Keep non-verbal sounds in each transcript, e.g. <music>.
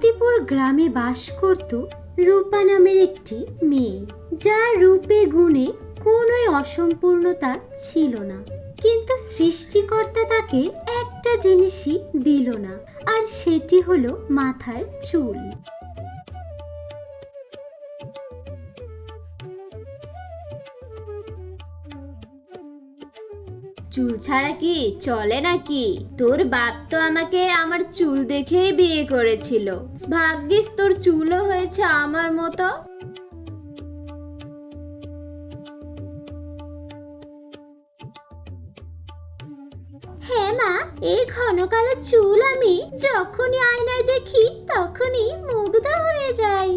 পার্বতীপুর গ্রামে বাস করত রূপা নামের একটি মেয়ে, যার রূপে গুণে কোনোই অসম্পূর্ণতা ছিল না। কিন্তু সৃষ্টিকর্তা তাকে একটা জিনিসই দিল না, আর সেটি হলো মাথার চুল। চুল ছাড়া কি চলে নাকি? তোর বাপ তো আমাকে আমার চুল দেখেই বিয়ে করেছিল। ভাগ্যিস তোর চুলও হয়েছে আমার মতো। হ্যাঁ মা এই ঘন কালো চুল আমি যখনই আয়নায় দেখি, তখনই মুগ্ধ হয়ে যাই।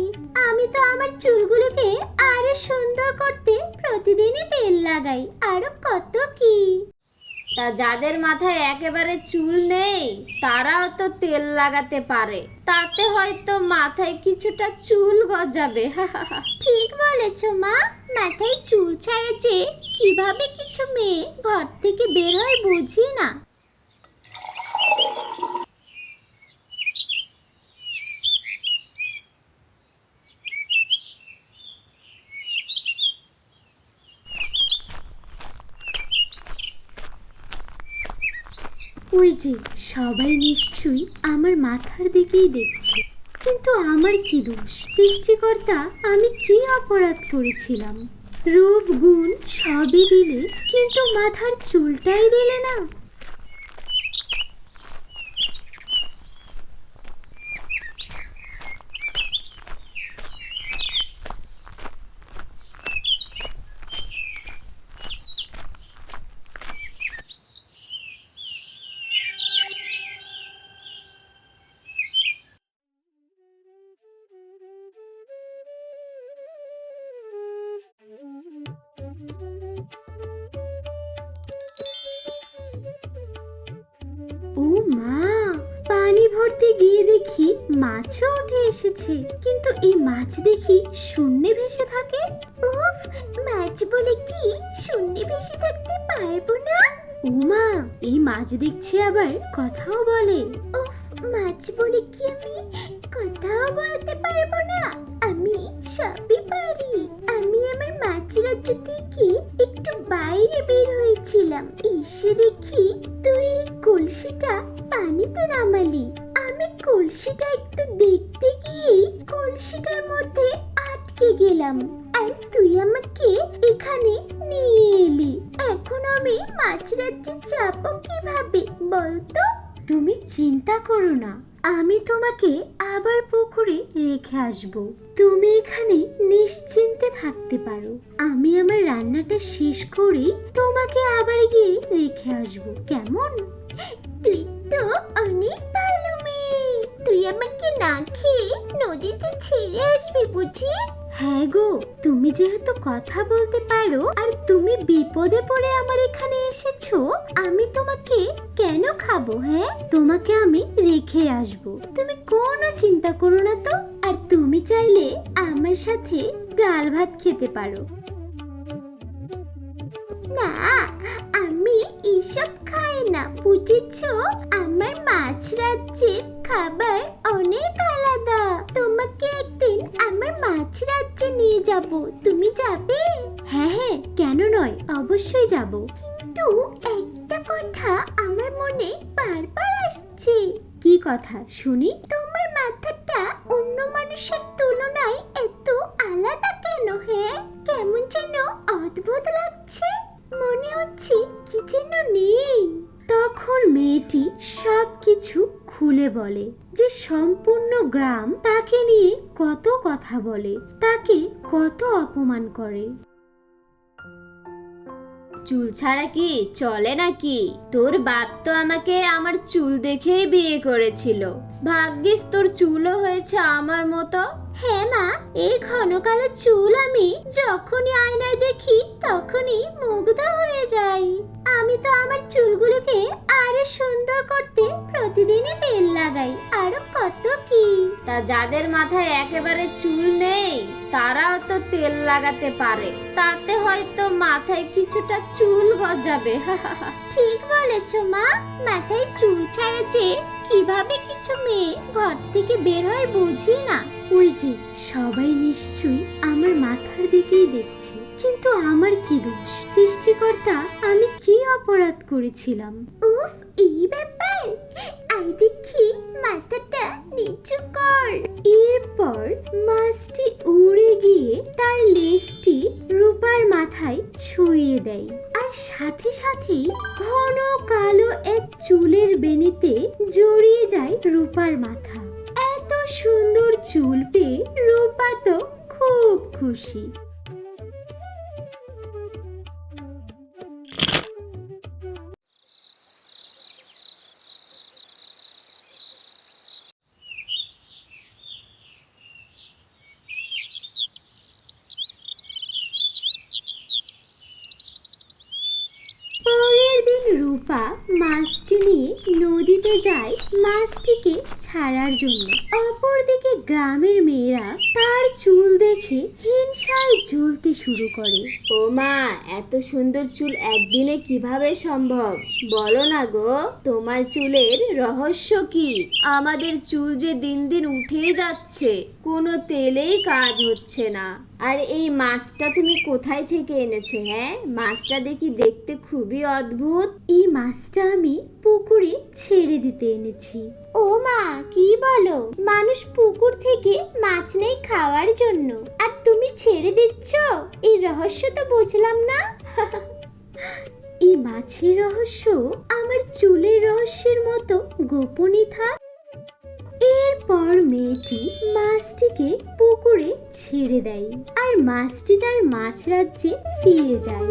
আমি তো আমার চুলগুলোকে আরও সুন্দর করতে প্রতিদিনই তেল লাগাই। তা যাদের মাথায় একেবারে চুল নেই, তারাও তো তেল লাগাতে পারে। তাতে হয়তো মাথায় কিছুটা চুল গজাবে। ঠিক বলেছ, মা। মাথায় চুল ছাড়া যে কীভাবে কিছু মেয়ে ঘর থেকে বের হয় বুঝি না। ওই যে, সবাই নিশ্চয়ই আমার মাথার দিকেই দেখছে। কিন্তু আমার কি দোষ? সৃষ্টিকর্তা, আমি কি অপরাধ করেছিলাম? রূপ, গুণ সবই দিলে, কিন্তু মাথার চুলটাই দিলে না? ভরতে গিয়ে দেখি মাছও উঠে এসেছে। কিন্তু এই মাছ দেখি শূন্যে ভেসে থাকে। উফ, মাছ বলে কি? শূন্যে ভেসে থাকতে পারব না? ও মা এই মাছ আবার কথাও বলে। উফ, মাছ বলে কি আমি? কথাও বলতে পারব না। আমি সবই পারি। আমি আমার মাছ রাজ্য থেকে গেলাম আর তুই আমাকে এখানে নিয়ে এলি। এখন আমি মাছ রাজ্যে যাব কীভাবে, বলতো? তুমি চিন্তা করো না। আমি তোমাকে আবার পুকুরে রেখে আসব। তুমি এখানে নিশ্চিন্তে থাকতে পারো। আমি আমার রান্নাটা শেষ করে তোমাকে আবার গিয়ে রেখে আসব। কেমন? তুই তো অনেক ভালো মেয়ে। তুই আমাকে না খেয়ে নদীতে ছেড়ে আসবি বুঝি? হ্যাঁ গো, তুমি যেহেতু কথা বলতে পারো আর তুমি বিপদে পড়ে আমার এখানে এসেছ, আমি তোমাকে কেন খাব হ্যাঁ? তোমাকে আমি রেখে আসব। তুমি কোনো চিন্তা করো না তো। আর তুমি চাইলে আমার সাথে ডাল ভাত খেতে পারো। না, আমি এসব খাই না, বুঝেছ? আমার মাছ রাজ্যের খাবার অনেক আলাদা তোমাকে একদিন আমার মাছ রাজ্যে নিয়ে যাব তুমি যাবে হ্যাঁ কেন নয়, অবশ্যই যাব। কিন্তু একটা কথা আমার মনে বারবার আসছে। কি কথা? শুনি, তোমার মাথাটা অন্য মানুষের তুলনায় এত আলাদা কেন হ্যাঁ কেমন যেন অদ্ভুত লাগছে। মনে হচ্ছে কি যেন নেই। তখন মেয়েটি সব কিছু খুলে বলে যে সম্পূর্ণ গ্রাম তাকে নিয়ে কত কথা বলে, তাকে কত অপমান করে। চুল ছাড়া কি চলে নাকি? তোর বাপ তো আমাকে আমার চুল দেখেই বিয়ে করেছিল। ভাগ্যিস তোর চুলও হয়েছে আমার মতো। হ্যাঁ মা, এই ঘন কালো চুল আমি যখনই আয়নায় দেখি তখনই মুগ্ধ হয়ে যাই। আমি তো আমার চুলগুলোকে আরও সুন্দর করতে প্রতিদিনই তেল লাগাই, আরও কত তা যাদের মাথায় একেবারে চুল নেই তারাও তো তেল লাগাতে পারে। তাতে হয়তো মাথায় কিছুটা চুল গজাবে। <laughs> ঠিক বলেছ মা। মাথায় চুল ছাড়া যে কীভাবে কিছু মেয়ে ঘর থেকে বের হয় বুঝি না। ওই যে সবাই নিশ্চয়ই আমার মাথার দিকেই দেখছে। কিন্তু আমার কি দোষ? সৃষ্টিকর্তা আমি কি অপরাধ করেছিলাম? উফ এই আর সাথে সাথে ঘন কালো এক চুলের বেনিতে জড়িয়ে যায় রূপার মাথা। এত সুন্দর চুল পেয়ে রূপা তো খুব খুশি। রূপা মাছটি নিয়ে নদীতে যায় মাছটিকে ছাড়ার জন্য। অপরদিকে গ্রামের মেয়েরা তার চুল দেখে হিংসায় জ্বলতে শুরু করে। ও মা, এত সুন্দর চুল একদিনে কীভাবে সম্ভব? বলো না গো, তোমার চুলের রহস্য কি? আমাদের চুল যে দিন দিন উঠেই যাচ্ছে। কোনো তেলেই কাজ হচ্ছে না। আর এই মাছটা তুমি কোথায় থেকে এনেছো হ্যাঁ? মাছটা দেখি দেখতে খুবই অদ্ভুত। এই মাছটা আমি পুকুরে ছেড়ে দিতে এনেছি। ও মা, কি বলো? মানুষ পুকুর থেকে মাছ নেই খাওয়ার জন্য। আর তুমি ছেড়ে দিচ্ছ? এই রহস্য তো বুঝলাম না। <laughs> এই মাছের রহস্য আমার চুলের রহস্যের মতো গোপনই থাক। এরপর মেয়েটি মাছটিকে পুকুরে ছেড়ে দেয় আর মাছটি তার মাছ রাজ্যে ফিরে যায়।